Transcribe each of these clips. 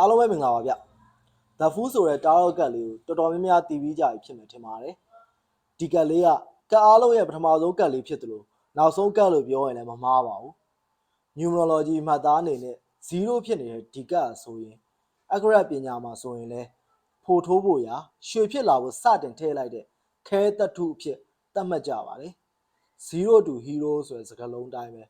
အားလုံးပဲမင်္ဂလာပါဗျ The Food ဆိုတဲ့တာရော့ကတ်လေးကိုတော်တော်များများတည်ပြီးကြပြီဖြစ်မယ်ထင်ပါတယ်ဒီကတ်လေးကကတ်အားလုံးရဲ့ပထမဆုံးကတ်လေးဖြစ်တယ်လို့နောက်ဆုံးကတ်လို့ပြောရင်လည်းမမှားပါဘူး numerology မှတ်သားအနေနဲ့0ဖြစ်နေတဲ့ဒီကတ်ဆိုရင် accurate ပညာမှာဆိုရင်လည်းဖိုထိုးဖို့ရာရွှေဖြစ်လာဖို့စတင်ထည့်လိုက်တဲ့ခဲတတုအဖြစ်သတ်မှတ်ကြပါတယ်0 to hero ဆိုတဲ့စကားလုံးတိုင်းပဲ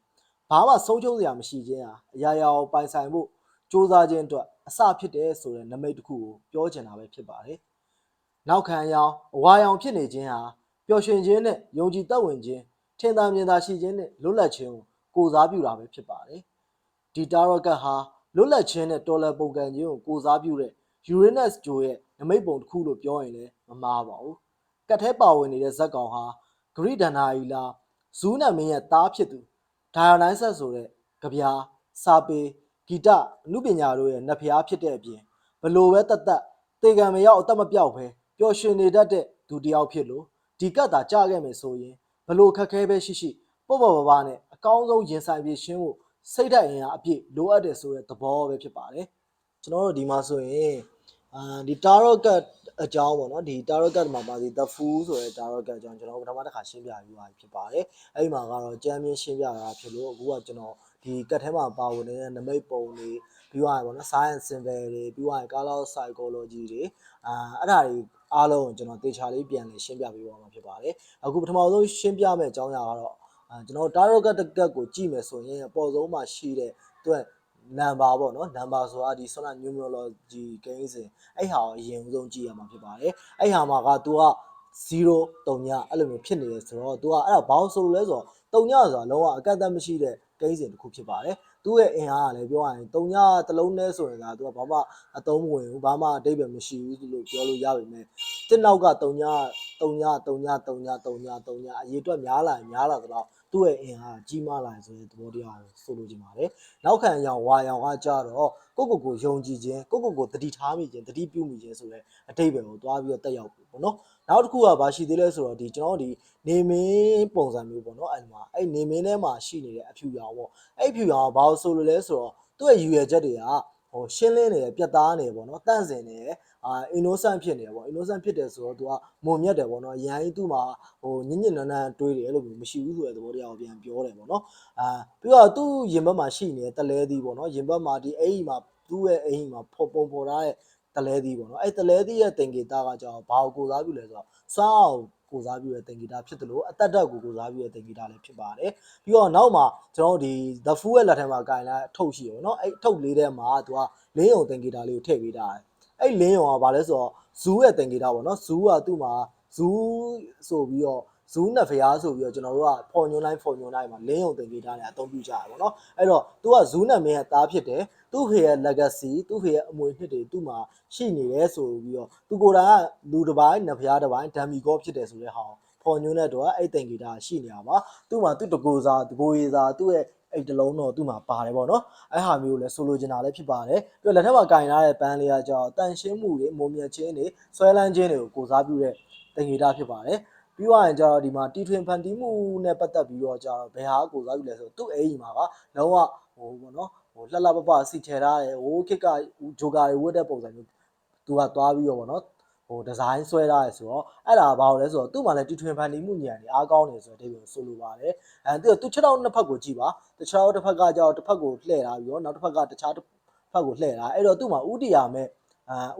ဘာမှဆုံးချုံးစရာမရှိခြင်းဟာအရာရာကိုပိုင်ဆိုင်ဖို့ စူးစမ်းခြင်းအတွက်အစဖြစ်တယ်ဆိုတဲ့နမိတ်တစ်ခုကိုပြောချင်တာပဲဖြစ်ပါတယ်။နောက်ခံရောင်အဝါရောင်ဖြစ်နေခြင်းဟာပျော်ရွှင်ခြင်းနဲ့ယုံကြည်သက်ဝင်ခြင်းထင်သာမြင်သာရှိခြင်းနဲ့လွတ်လပ်ခြင်းကိုကိုစားပြုတာပဲဖြစ်ပါတယ်။ဒီတာရော့ကတ်ဟာလွတ်လပ်ခြင်းနဲ့တော်လန်ပုံကံခြင်းကိုကိုစားပြုတဲ့ Uranus ဂျိုရဲ့နမိတ်ပုံတစ်ခုလို့ပြောရင်လည်းမမှားပါဘူး။ကတ်ထဲပါဝင်နေတဲ့ဇက်ကောင်ဟာဂရိဒန္နာအီလာဇူးနတ်မင်းရဲ့သားဖြစ်သူဒါယိုနိုင်းဆက်ဆိုတဲ့ကြပြာစာပေ ဂီတအမှုပညာတို့ရဲ့နတ်ဖျားဖြစ်တဲ့အပြင်ဘလို့ပဲတတ်တတ်တေကံမရောက်အသက်မပြောက်ပဲပျော်ရွှင်နေတတ်တဲ့သူတစ်ယောက်ဖြစ်လို့ဒီကတ်သာကြခဲ့မယ်ဆိုရင်ဘလို့ခက်ခဲပဲရှိရှိပေါ့ပေါ့ပါပါနဲ့အကောင်းဆုံးရင်ဆိုင်ပြေရှင်းဖို့စိတ်ဓာတ်အင်အားအပြည့်လိုအပ်တယ်ဆိုတဲ့သဘောပဲဖြစ်ပါတယ်ကျွန်တော်တို့ဒီမှာဆိုရင်အာဒီ tarot card အကြောင်းပေါ့နော်ဒီ tarot card မှာပါဒီ the fool ဆိုတဲ့ tarot card အကြောင်းကျွန်တော်ပထမတစ်ခါရှင်းပြပြီးသွားပြီဖြစ်ပါတယ်အဲ့ဒီမှာကတော့ကြမ်းမြင့်ရှင်းပြတာဖြစ်လို့အခုကကျွန်တော် ဒီကတ်ထဲမှာပါဝင်နေတဲ့နမိတ်ပုံတွေပြီးသွားရင်ပေါ့နော် science symbol တွေပြီးသွားရင် color psychology တွေအာအဲ့ဒါတွေအားလုံးကိုကျွန်တော်တေချာလေးပြန်လည်ရှင်းပြပေးသွားမှာဖြစ်ပါတယ်အခုပထမဆုံးရှင်းပြမယ့်အကြောင်းအရာကတော့အာကျွန်တော် tarot card တစ်ကတ်ကိုကြည့်မယ်ဆိုရင်အပေါ်ဆုံးမှာရှိတဲ့အတွက် number ပေါ့နော် number ဆိုတာဒီဆွမ်း numerology ကိန်းစဉ်အဲ့ဟာကိုအရင်ဦးဆုံးကြည့်ရမှာဖြစ်ပါတယ်အဲ့ဟာမှာက तू က 0 3ညအဲ့လိုမျိုးဖြစ်နေရဆိုတော့ तू ကအဲ့ဒါဘာလို့ဆိုလို့လဲဆိုတော့3ညဆိုတာလုံးဝအကန့်အသတ်မရှိတဲ့ကိန်းစဉ်တစ်ခုဖြစ်ပါတယ်သူ့ရဲ့အင်အားကလည်းပြောရရင်3ညတစ်လုံးနဲ့ဆိုရင်က तू ကဘာမှအသုံးမဝင်ဘူးဘာမှအတိတ်ပဲမရှိဘူးလို့ပြောလို့ရပါမယ်တစ်နောက်က3ည 3ည3ည3ည3ည3ညအရေးအတွက်များလာရင်များလာတော့သူ့ရဲ့အင်အားကြီးမားလာရင်ဆိုတဲ့သဘောတရားကိုဆိုလိုချင်ပါတယ်နောက်ခံရောင်ဝါရောင်ကကြတော့ကိုကိုကိုယုံကြည်ခြင်းကိုကိုကိုတတိထားမိခြင်းတတိပြုမိခြင်းဆိုတဲ့အတိတ်ပဲကိုတွားပြီးတော့တက်ရောက်ပြီပေါ့နော်နောက်တစ်ခုကဘာရှိသေးလဲဆိုတော့ဒီကျွန်တော်တို့ဒီနေမင်းပုံစံမျိုးပေါ့နော်အဲ့ဒီမှာအဲ့နေမင်းထဲမှာရှိနေတဲ့အဖြူရောင်ပေါ့အဲ့ဖြူရောင်ကဘာလို့ဆိုလိုလဲဆိုတော့သူ့ရဲ့ရည်ရွယ်ချက်တွေက ဟိုရှင်းလင်းနေတယ်ပြတ်သားနေတယ်ပေါ့နော်တန့်စင်နေတယ်အာ innocent ဖြစ်နေတယ်ပေါ့ innocent ဖြစ်တယ်ဆိုတော့ तू ကမုံမြတ်တယ်ပေါ့နော်ရန်ကြီးသူ့မှာဟိုညဉ့်ညဉ့်နန်းနန်းတွေးတယ်အဲ့လိုမျိုးမရှိဘူးဆိုတဲ့သဘောတရားကိုပြန်ပြောတယ်ပေါ့နော်အာပြီးတော့သူ့ရင်ဘတ်မှာရှိနေတဲ့တလဲသီးပေါ့နော်ရင်ဘတ်မှာဒီအိမ်မှာသူ့ရဲ့အိမ်မှာဖော်ပုံဖော်ထားတဲ့တလဲသီးပေါ့နော်အဲ့တလဲသီးရဲ့တင်ကေတာကကြောင့်ဘာကိုကိုစားပြုလဲဆိုတော့စွမ်းအောင် ကိုစားပြုတဲ့တင်ဂီတာဖြစ်တယ်လို့အသက်တက်ကိုကိုစားပြုတဲ့တင်ဂီတာလည်းဖြစ်ပါတယ်ပြီးတော့နောက်မှာကျွန်တော်တို့ဒီ The Fool ရဲ့လက်ထက်မှာကင်လာအထုပ်ရှိရယ်နော်အဲ့အထုပ်လေးထဲမှာသူကလင်းယုံတင်ဂီတာလေးကိုထည့်ပေးထားတယ်အဲ့လင်းယုံကဘာလဲဆိုတော့ဇူးရဲ့တင်ဂီတာပေါ့နော်ဇူးကသူ့မှာဇူးဆိုပြီးတော့ ဇူးနဲ့ဖျားဆိုပြီးတော့ကျွန်တော်တို့ကဖော်ညွှန်းလိုက်ဖော်ညွှန်းလိုက်မှာလင်းယုံတင်ဂီတာနဲ့အသုံးပြုကြရပါတော့အဲ့တော့သူကဇူးနဲ့မင်းရဲ့သားဖြစ်တယ်သူ့ဖေရဲ့ legacy သူ့ဖေရဲ့အမွေနှစ်တွေသူ့မှာရှိနေတယ်ဆိုပြီးတော့သူကိုယ်တိုင်ကလူတစ်ပိုင်းနဖျားတစ်ပိုင်းဒမ်မီကောဖြစ်တယ်ဆိုတဲ့ဟာကိုဖော်ညွှန်းတဲ့တော့အဲ့တင်ဂီတာရှိနေတာပါသူ့မှာသူ့တကူစားတကူရေးစားသူ့ရဲ့အဲ့တလုံးတော့သူ့မှာပါတယ်ပေါ့နော်အဲ့ဟာမျိုးလည်းဆိုလိုချင်တာလည်းဖြစ်ပါတယ်ပြီးတော့လက်ထက်မှာကင်ထားတဲ့ပန်းလေးကကြောင့်တန်ရှင်းမှုတွေမုံမြတ်ခြင်းတွေဆွဲလန်းခြင်းတွေကိုကိုစားပြုတဲ့တင်ဂီတာဖြစ်ပါတယ် ပြီးတော့ရင်ကျတော့ဒီမှာတီထွင်ဖန်တီးမှုနဲ့ပတ်သက်ပြီးတော့ကျတော့ဘယ်ဟာကိုစားပြုလဲဆိုတော့သူ့အိမ်မှာကလုံးဝဟိုပေါ့နော်ဟိုလှလှပပစီချယ်ထားတယ်ဟိုခစ်ကဂျိုကာတွေဝတ်တဲ့ပုံစံမျိုးသူကသွားပြီးတော့ပေါ့နော်ဟိုဒီဇိုင်းဆွဲထားရဆိုတော့အဲ့ဒါဘာလို့လဲဆိုတော့သူ့မှာလည်းတီထွင်ဖန်တီးမှုဉာဏ်တွေအားကောင်းနေဆိုတဲ့အဓိပ္ပာယ်ကိုဆိုလိုပါတယ်အဲသူသူ6တောက်နှစ်ဖက်ကိုကြည့်ပါတခြားတစ်ဖက်ကကျတော့တစ်ဖက်ကိုလှည့်ထားပြီးတော့နောက်တစ်ဖက်ကတခြားတစ်ဖက်ကိုလှည့်ထားအဲ့တော့သူ့မှာဥတီယာမဲ့အာ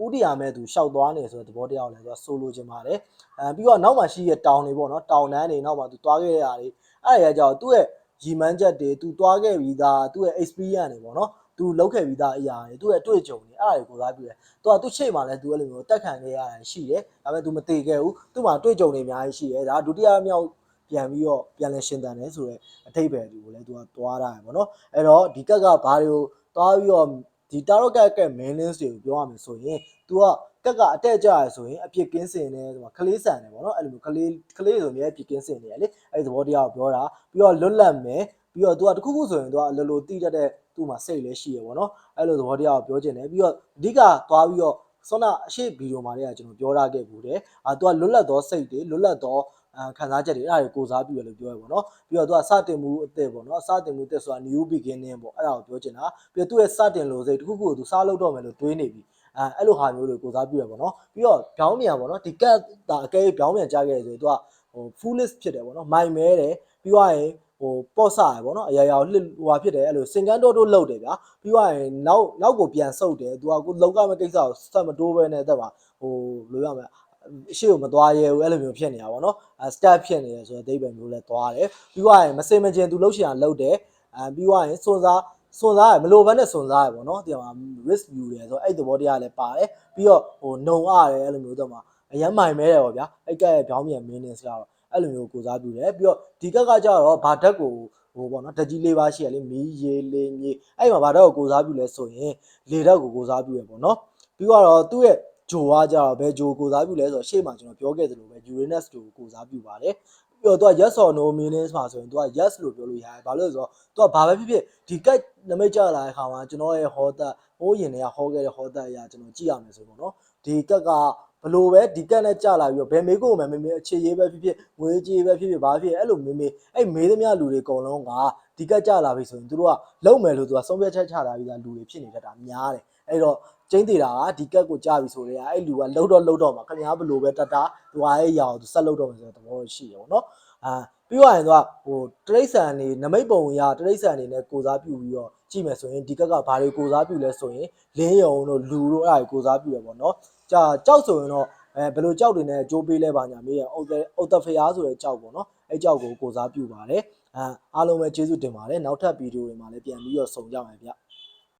ဥတီယာမဲ့သူရှောက်သွားနေဆိုတဲ့သဘောတရားကိုလည်းသူကဆိုလိုချင်ပါတယ်အဲပြီးတော့နောက်မှာရှိတဲ့တောင်တွေပေါ့နော်တောင်တန်းတွေနောက်မှာသူသွားခဲ့ရတာတွေအဲ့ဒါကြောင့်သူ့ရဲ့ရီမန်းချက်တွေသူသွားခဲ့ပြီးသားသူ့ရဲ့ experience တွေပေါ့နော်သူလောက်ခဲ့ပြီးသားအရာတွေသူ့ရဲ့အတွေ့အကြုံတွေအဲ့ဒါတွေကိုစားပြတယ်သူကသူ့ချိတ်မှာလည်းသူအဲ့လိုမျိုးတက်ခံခဲ့ရတာရှိတယ်ဒါပေမဲ့သူမသေးခဲ့ဘူးသူ့မှာအတွေ့အကြုံတွေအများကြီးရှိတယ်ဒါဒုတိယမြောက်ပြန်ပြီးတော့ပြန်လဲရှင်တန်တယ်ဆိုတော့အထိပ္ပယ်တွေကိုလည်းသူကသွားတာရယ်ပေါ့နော်အဲ့တော့ဒီကက်ကဘာတွေကိုသွားပြီးတော့ ဒီ tarot ကက်ကက် meanings တွေကိုပြောရမယ်ဆိုရင် तू ကကက်ကအတက်ကြရဆိုရင်အပြစ်ကင်းစင်တယ်ဆိုတော့ခလေးဆန်တယ်ပေါ့နော်အဲ့လိုမျိုးခလေးခလေးဆိုမြဲအပြစ်ကင်းစင်နေရလေအဲ့ဒီသဘောတရားကိုပြောတာပြီးတော့လွတ်လပ်မယ်ပြီးတော့ तू ကတခုခုဆိုရင် तू ကအလိုလိုတိတတ်တဲ့သူ့မှာစိတ်လည်းရှိရပေါ့နော်အဲ့လိုသဘောတရားကိုပြောချင်တယ်ပြီးတော့အဓိကသွားပြီးတော့ဆောနာအရှိဗီဒီယိုမှာလည်းကျွန်တော်ပြောထားခဲ့ဘူးတယ်အာ तू ကလွတ်လပ်သောစိတ်တွေလွတ်လပ်သော အာ ခံစားချက်တွေအဲ့ဒါတွေကိုစားပြုရလို့ပြောရပါတော့ပြီးတော့သူကစတင်မှုအသက်ပေါ့နော်စတင်မှုအသက်ဆိုတာ new beginning ပေါ့အဲ့ဒါကိုပြောချင်တာပြီးတော့သူ့ရဲ့စတင်လိုစိတ်တစ်ခုခုကိုသူစားလို့တော့မယ်လို့တွေးနေပြီအဲအဲ့လိုဟာမျိုးတွေကိုစားပြုရပါတော့ပြီးတော့ပြောင်းမြန်ပေါ့နော်ဒီကတ်တာအကဲပြောင်းမြန်ကြခဲ့ရဆိုသူကဟို foolish ဖြစ်တယ်ပေါ့နော်မိုင်မဲတယ်ပြီးတော့ရင်ဟိုပေါ့ဆရပေါ့နော်အရာရာကိုလှစ်ဟိုဟာဖြစ်တယ်အဲ့လိုစင်ကန်းတိုးတိုးလှုပ်တယ်ဗျာပြီးတော့ရင်နောက်နောက်ကိုပြန်ဆုပ်တယ်သူကကိုလောက်ကမဲ့ကိစ္စကိုစက်မတိုးပဲနဲ့တက်ပါဟိုလိုရမယ်အ ရှိကိုမသွားရဲဘူးအဲ့လိုမျိုးဖြစ်နေတာပေါ့နော်အဲ step ဖြစ်နေတယ်ဆိုတော့အသေးပဲမျိုးလဲသွားတယ်ပြီးတော့ရင်မစင်မကျင်သူလှုပ်ရှင်အောင်လှုပ်တယ်အဲပြီးတော့ရင်စွန်စားစွန်စားရမလိုဘဲနဲ့စွန်စားရပေါ့နော်ဒီမှာ risk ယူတယ်ဆိုတော့အဲ့သဘောတရားလည်းပါတယ်ပြီးတော့ဟိုနှုံရတယ်အဲ့လိုမျိုးတော့မှာအရမ်းမိုင်မဲတယ်ပေါ့ဗျာအဲ့ကဲပြောင်းပြန်မင်းနေစကတော့အဲ့လိုမျိုးကိုစားပြုတယ်ပြီးတော့ဒီကက်ကကြတော့ဘာဓာတ်ကိုဟိုပေါ့နော်ဓာတ်ကြီးလေးပါရှိရလေမီးရေလေးမြေအဲ့မှာဘာဓာတ်ကိုကိုစားပြုလဲဆိုရင်လေဓာတ်ကိုကိုစားပြုရပေါ့နော်ပြီးတော့သူ့ရဲ့ ဂျိုကကြတော့ဘယ်ဂျိုကိုစားပြုလဲဆိုတော့ရှေ့မှာကျွန်တော်ပြောခဲ့သလိုပဲ Uranus ဂျိုကိုကိုစားပြုပါတယ်ပြီးတော့သူက yes or no meaning မှာဆိုရင်သူက yes လို့ပြောလို့ရတယ်ဘာလို့လဲဆိုတော့သူကဘာပဲဖြစ်ဖြစ်ဒီကက်နမိတ်ကြလာတဲ့ခါမှာကျွန်တော်ရဲ့ဟောသက်ဟိုးရင်တွေကဟောခဲ့တဲ့ဟောသက်အရာကျွန်တော်ကြည့်ရမယ်ဆိုပေါ့နော်ဒီကက်ကဘလို့ပဲဒီကက်နဲ့ကြာလာပြီးတော့ဘယ်မေးကိုမှမေးမေးအခြေရေးပဲဖြစ်ဖြစ်ငွေကြေးပဲဖြစ်ဖြစ်ဘာဖြစ်အဲ့လိုမေးမေးအဲ့မေးသမျှလူတွေအကုန်လုံးကဒီကက်ကြာလာပြီဆိုရင်သူတို့ကလုံမယ်လို့သူကဆုံးဖြတ်ချက်ချတာပြီးသားလူတွေဖြစ်နေတတ်တာများတယ်အဲ့တော့ ကျင်းသေးတာကဒီကက်ကိုကြာပြီဆိုတော့အဲ့လူကလှုပ်တော့လှုပ်တော့မှာခင်ဗျားဘလို့ပဲတတ်တာသူကအဲ့ရာကိုသူဆက်လှုပ်တော့မယ်ဆိုတဲ့သဘောရှိရပေါ့နော်အာပြီးတော့ရင်သူကဟိုတရိတ်ဆန်နေနမိတ်ပုံရတရိတ်ဆန်နေနဲ့ကိုစားပြုပြီးတော့ကြည့်မယ်ဆိုရင်ဒီကက်ကဘာတွေကိုစားပြုလဲဆိုရင်လင်းယုံတို့လူတို့အဲ့ဒါကိုစားပြုရပေါ့နော်ကြာကြောက်ဆိုရင်တော့အဲဘယ်လိုကြောက်တွေနဲ့ကြိုးပေးလဲပါညာမေးရအုတ်တဲ့အုတ်တဖျားဆိုတဲ့ကြောက်ပေါ့နော်အဲ့ကြောက်ကိုကိုစားပြုပါတယ်အဲအားလုံးပဲကျေးဇူးတင်ပါတယ်နောက်ထပ်ဗီဒီယိုတွေမှာလည်းပြန်ပြီးတော့ဆုံကြမယ်ဗျ